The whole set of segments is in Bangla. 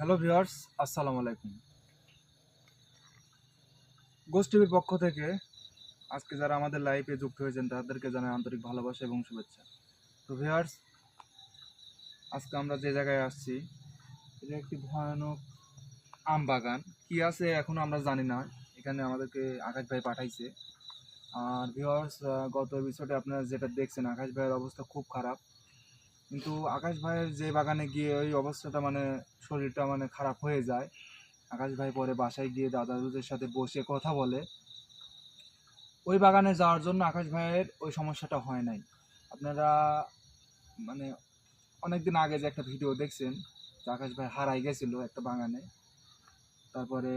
হ্যালো ভিউয়ার্স, আসসালামু আলাইকুম। টিভির পক্ষ থেকে আজকে যারা আমাদের লাইভে যুক্ত হয়েছেন, তাদেরকে জানাই আন্তরিক ভালোবাসা এবং শুভেচ্ছা। তো ভিউয়ার্স, আজকে আমরা যে জায়গায় আসছি, এটা একটি ভয়ানক আম বাগান। কি আছে এখনও আমরা জানি না, এখানে আমাদেরকে আকাশ ভাই পাঠাইছে। আর ভিউয়ার্স গত এপিসোডে আপনারা যেটা দেখছেন, আকাশ ভাইয়ের অবস্থা খুব খারাপ। কিন্তু আকাশ ভাইয়ের যে বাগানে গিয়ে ওই অবস্থাটা মানে শরীরটা মানে খারাপ হয়ে যায়, আকাশ ভাই পরে বাসায় গিয়ে দাদা দাদুদের সাথে বসে কথা বলে। ওই বাগানে যাওয়ার জন্য আকাশ ভাইয়ের ওই সমস্যাটা হয় নাই। আপনারা মানে অনেকদিন আগে যে একটা ভিডিও দেখছেন, যে আকাশ ভাই হারাই গেছিল একটা বাগানে। তারপরে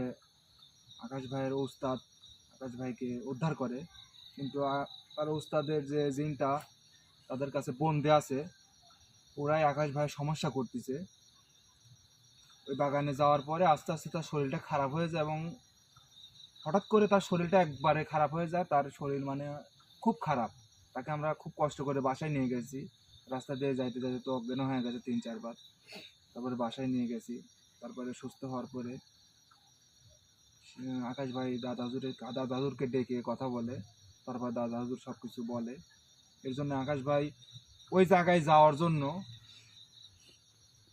আকাশ ভাইয়ের ওস্তাদ আকাশ ভাইকে উদ্ধার করে। কিন্তু তার উস্তাদের যে জিনটা তাদের কাছে বন্দে আছে। ওরাই আকাশ ভাইয়ের সমস্যা করতেছে। ওই বাগানে যাওয়ার পরে আস্তে আস্তে তার শরীরটা খারাপ হয়ে যায় এবং হঠাৎ করে তার শরীরটা একবারে খারাপ হয়ে যায়। তার শরীর মানে খুব খারাপ। তাকে আমরা খুব কষ্ট করে বাসায় নিয়ে গেছি। রাস্তা দিয়ে যাইতে যাইতে তো অজ্ঞান হয়ে গেছে তিন চারবার তারপরে বাসায় নিয়ে গেছি। তারপরে সুস্থ হওয়ার পরে আকাশ ভাই দাদা হুজুরের দাদা দাদুরকে ডেকে কথা বলে। তারপর দাদা হুজুর সব কিছু বলে। এর জন্য আকাশ ভাই ওই জায়গায় যাওয়ার জন্য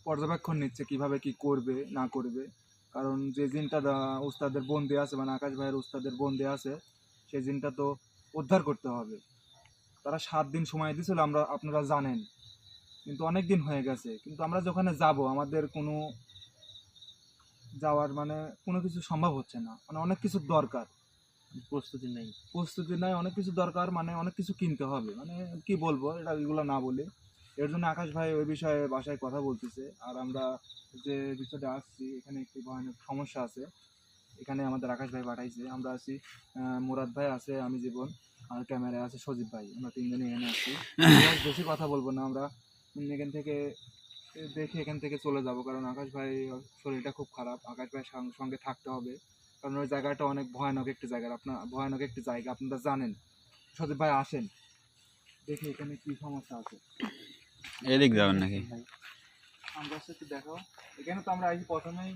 পর্যবেক্ষণ নিচ্ছে কীভাবে কি করবে, না করবে। কারণ যে জিনটা উস্তাদের বন্দি আছে মানে আকাশ ভাইয়ের উস্তাদের বন্দি আছে সেই জিনটা তো উদ্ধার করতে হবে। তারা সাত দিন সময় দিয়েছিল আমরা, আপনারা জানেন। কিন্তু অনেক দিন হয়ে গেছে। কিন্তু আমরা যেখানে যাব, আমাদের কোনো যাওয়ার মানে কোনো কিছু সম্ভব হচ্ছে না। মানে অনেক কিছু দরকার। প্রস্তুতি নেই। প্রস্তুতি নাই, অনেক কিছু দরকার মানে অনেক কিছু কিনতে হবে। মানে কি বলব, এটা এগুলো না বলে। এর জন্য আকাশ ভাই ওই বিষয়ে বাসায় কথা বলতেছে। আর আমরা যে বিষয়টা আসছি, এখানে একটি ভয়ানক সমস্যা আছে। এখানে আমাদের আকাশ ভাই পাঠাইছে। আমরা আছি মুরাদ ভাই আছে, আমি জীবন, আর ক্যামেরায় আছে সজীব ভাই। আমরা তিনজনে এখানে আর বেশি কথা বলব না, আমরা এখান থেকে দেখে এখান থেকে চলে যাব। কারণ আকাশ ভাই, শরীরটা খুব খারাপ। আকাশ ভাই সঙ্গে থাকতে হবে। কারণ ওই জায়গাটা অনেক ভয়ানক একটি জায়গা। আপনার ভয়ানক একটি জায়গা আপনারা জানেন। সদীপ ভাই আসেন। দেখি এখানে কি সমস্যা আছে। এদিক যাবেন নাকি? আমরা একটু দেখো এখানে তো আমরা আজ প্রথমেই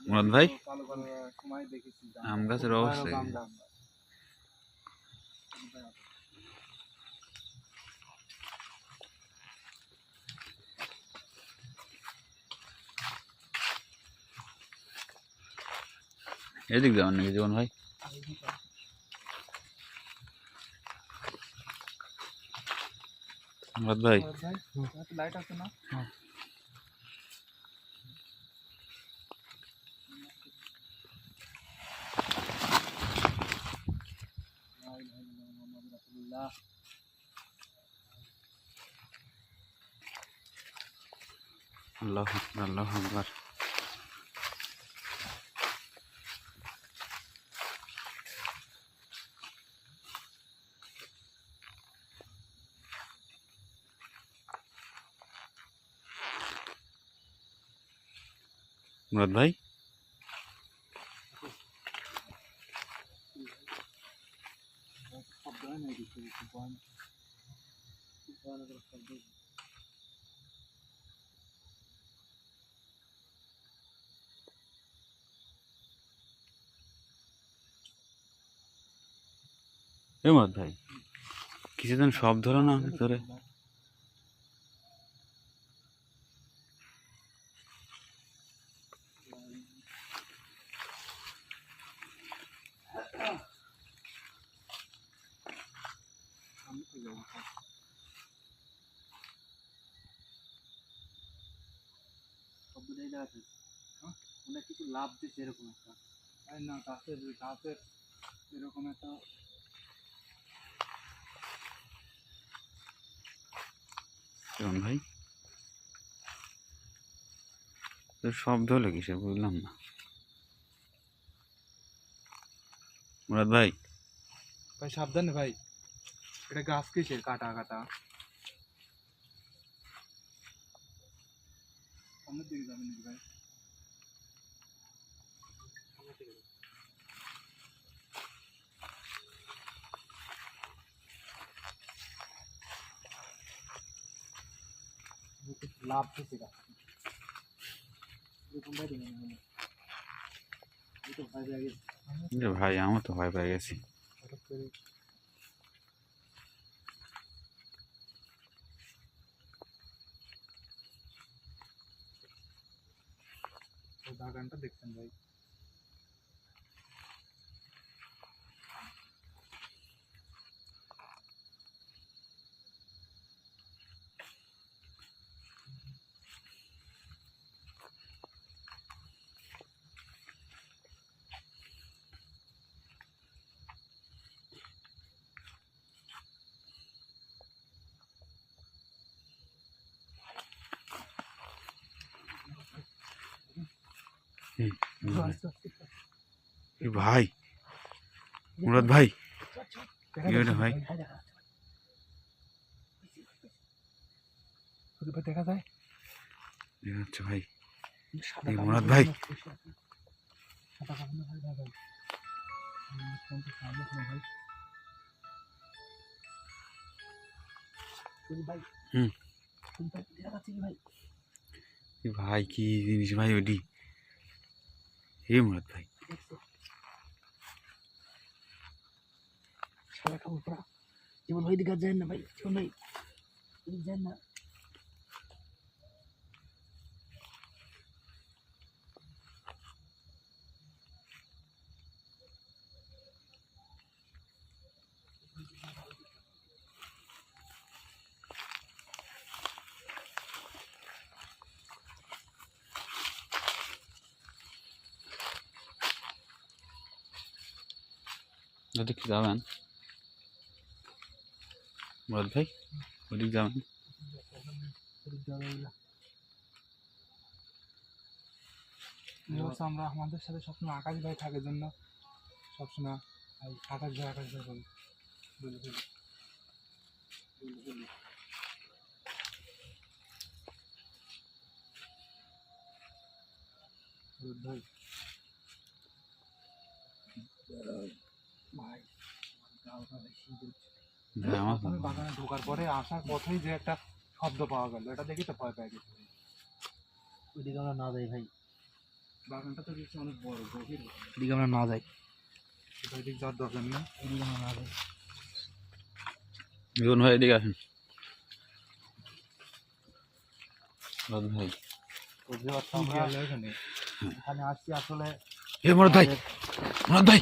মুরাদ ভাই? ভালো ভালো সময় দেখেছি। যে আম গাছের অবস্থা ভয়ানক আম কি? গাছ। এদিক যাবেন নাকি জীবন ভাই মুরাদ ভাই ভাই লাইট আছে না আল্লাহ আকবার, আল্লাহ আকবার মুরাদ ভাই শব্দ হয় না এদিকে, খুব ভয়ানক। খুব ভয়ানক একটা শব্দ ভাই। এ মুরাদ ভাই কিছুদিন সব ধরো না তোরে সামনে থেকে যাব, সব। শব্দটা এটা আছে। হ্যাঁ? মনে কিছু লাভ দিচ্ছে এরকম একটা। আরে না গাছের গাছের এরকম একটা ভাই? শব্দ হলো কিসে বুঝলাম না। মুরাদ ভাই? ভাই সাবধানে ভাই। এটা গাছ কিসের? কাটা কাটা। সামনের দিকে যাবেন নাকি ভাই। লাভ ভাই আমার তো ভয় পেয়ে গেছি। হঠাৎ করে ওই বাগানটা দেখছেন ভাই ভাই মুরাদ ভাই। ভাই? দেখা যায় এ ভাই মুরাদ ভাই। ভাই কি ভাই এ ভাই কি জিনিস ভাই ওডি হে মুরাদ ভাই। দেখছ খাব পড়া জীবন ভাই দিকে যায় না ভাই জীবন ভাই যায় না। ওদিক যাবেন। মুরাদ ভাই, ওদিক যাবেন। আমরা আমাদের সাথে সবসময় আকাশ ভাই থাকে জন্য সবসময় আকাশ ভাই আকাশ ভাই বলি। বলি বলি। বলি বলি। বলি ভাই বাগানে ঢোকার পরে আসার পথেই যে একটা শব্দ পাওয়া গেল এটা দেখি তো ভয় পেয়ে গেছি। ওইদিকে আমরা না যাই ভাই। বাগানটা তো দেখছি অনেক বড় গভীর ওইদিকে আমরা না যাই। ওইদিক যাওয়ার দরকার নেই ওইদিকে আমরা না যাই। জীবন ভাই এদিকে আসেন। ভাই। বুঝতে পারছ আমরা এখানে আসছি আসলে হে মুরাদ ভাই।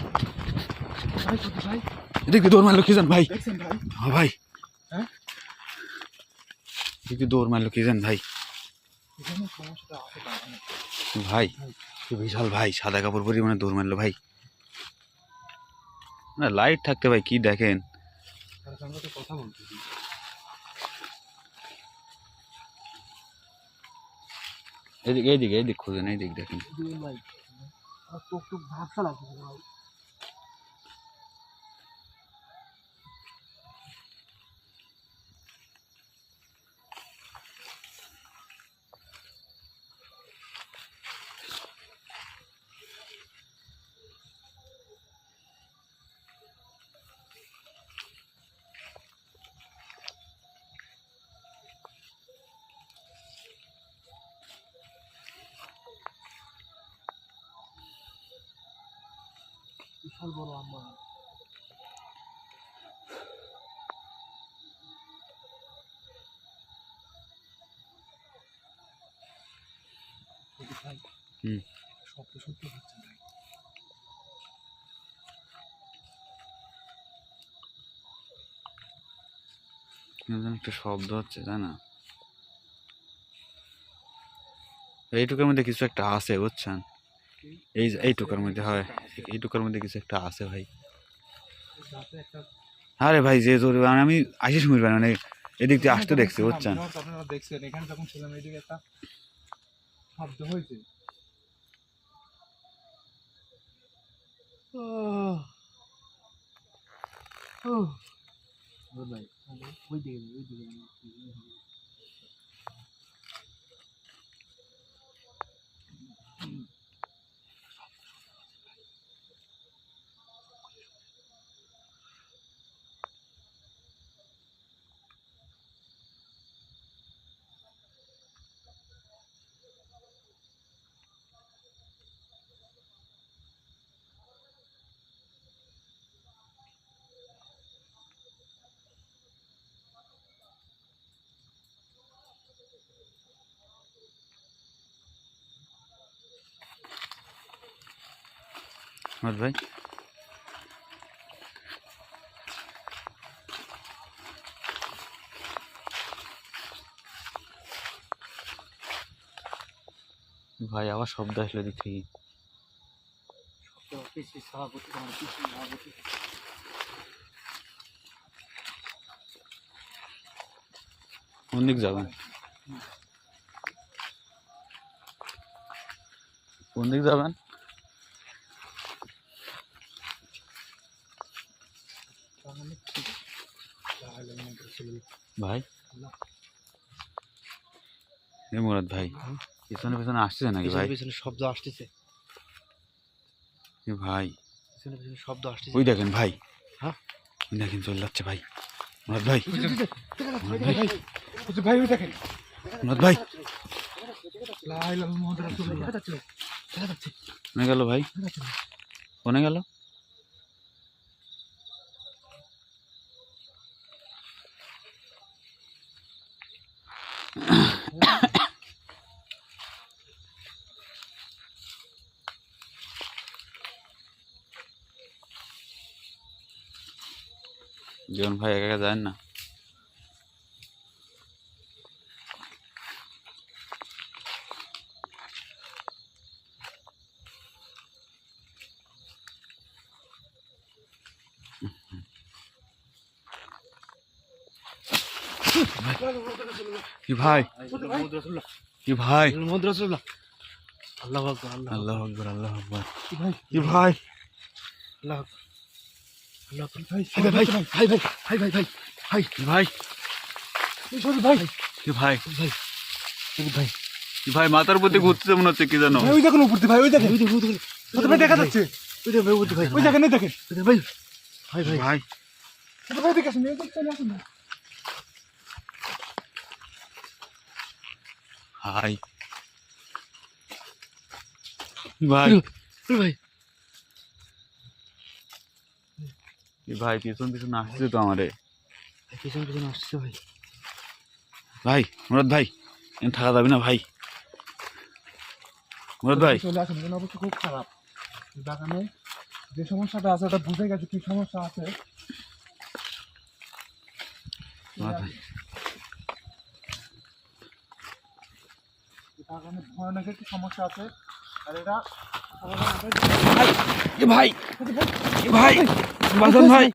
এদিকে দৌড় মারলো কি জান ভাই? হ্যাঁ ভাই। হ্যাঁ? এদিকে দৌড় মারলো কি জান ভাই? এখানে সমস্যাটা আছে বাগানে ভাই বিশাল ভাই সাদা কাপড় পরিমাণে দৌড় মারলো ভাই। না লাইট থাকতে ভাই কি দেখেন? কথা বলতেছি এদিকে এইদিকে এইদিক খুঁজেন এইদিক দেখেন। ভাই ঝাপসা লাগছে বিশাল বড় শব্দ ভাই একটা শব্দ হচ্ছে তাই না? এইটুকুর মধ্যে কিছু একটা আছে বুঝছেন? এই যে- এইটুকুর মধ্যে হয়। এইটুকুর মধ্যে কিছু একটা আছে ভাই। আরে ভাই যে জোরে মানে আমি আসিস মুড়ি মানে এদিক দিয়ে আসতে দেখছি বুঝছেন? যখন ছিলাম, আপনারা দেখছেন এখানে যখন ছিলাম এইদিকে একটা শব্দ হয়েছে জীবন ভাই ওইদিকে যাই, ওইদিকে যাই। আহমদ ভাই ভাই আবার শব্দ আসলো দেখি অনেক যাবেন? কোন দিক যাবেন? ভাই। মুরাদ ভাই পিছনে পিছনে আসছে নাকি ভাই? পিছনে শব্দ আসতেছে। এ ভাই। পিছনে পিছনে শব্দ আসতেছে। ওই দেখেন ভাই। হ্যাঁ? ওই দেখেন চলে যাচ্ছে ভাই। মুরাদ ভাই। ভাই। ওই দেখেন। মুরাদ ভাই। কোনে গেল ভাই। কোনে গেল? জীবন ভাই একা একা যায় না কি ভাই মোহাম্মদ রাসূলুল্লাহ কি ভাই মোহাম্মদ রাসূলুল্লাহ আল্লাহু আকবার আল্লাহ আল্লাহ আকবর আল্লাহ আকবর কি ভাই কি ভাই আল্লাহ আকবার আল্লাহ আকবার ভাই ভাই ভাই ভাই ভাই ভাই ভাই ভাই ভাই ভাই ভাই ভাই ভাই ভাই কি ভাই মাথার প্রতি ঘুরতেছে মনে হচ্ছে কি জানো ওই দেখেন উপরতে ভাই ওই দেখেন। ওই দেখো ওই দেখো ছোট ভাই দেখা যাচ্ছে। ওই দেখো ওই ভাই ওই দেখেন। দেখেন ভাই। ভাই। ভাই ভাই ভাই দেখে আসেন দেখেন চলে আসেন না। ভাই। ভাই ওই ভাই ভাই পিছন পিছন আসছে তো আমারে। পিছন পিছন আসছে ভাই। ভাই মুরাদ ভাই এখানে থাকা যাবে না ভাই। মুরাদ ভাই। চলে আসেন এখানে অবস্থা খুব খারাপ। বাগানে যে সমস্যাটা আছে ওটা বুঝে গেছে কি সমস্যা আছে। বাগানে ভয়ানক একটি সমস্যা আছে। ভাই ভাই ভাই বাসন ভাই।